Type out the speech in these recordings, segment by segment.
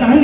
ಸಂಗ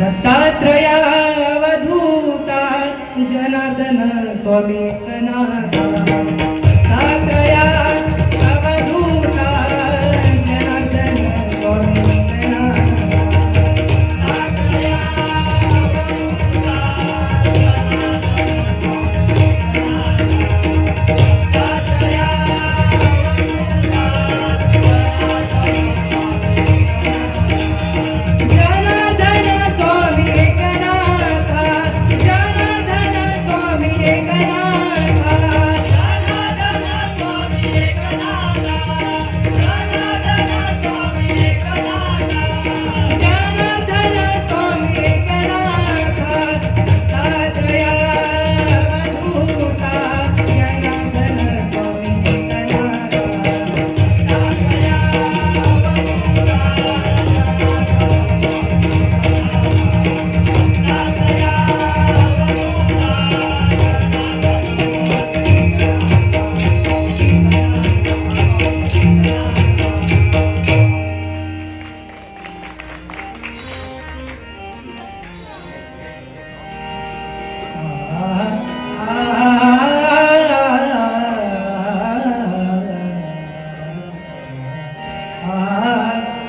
दत्तात्रयावधूता जनार्दन स्वामी कनाता दत्तात्रया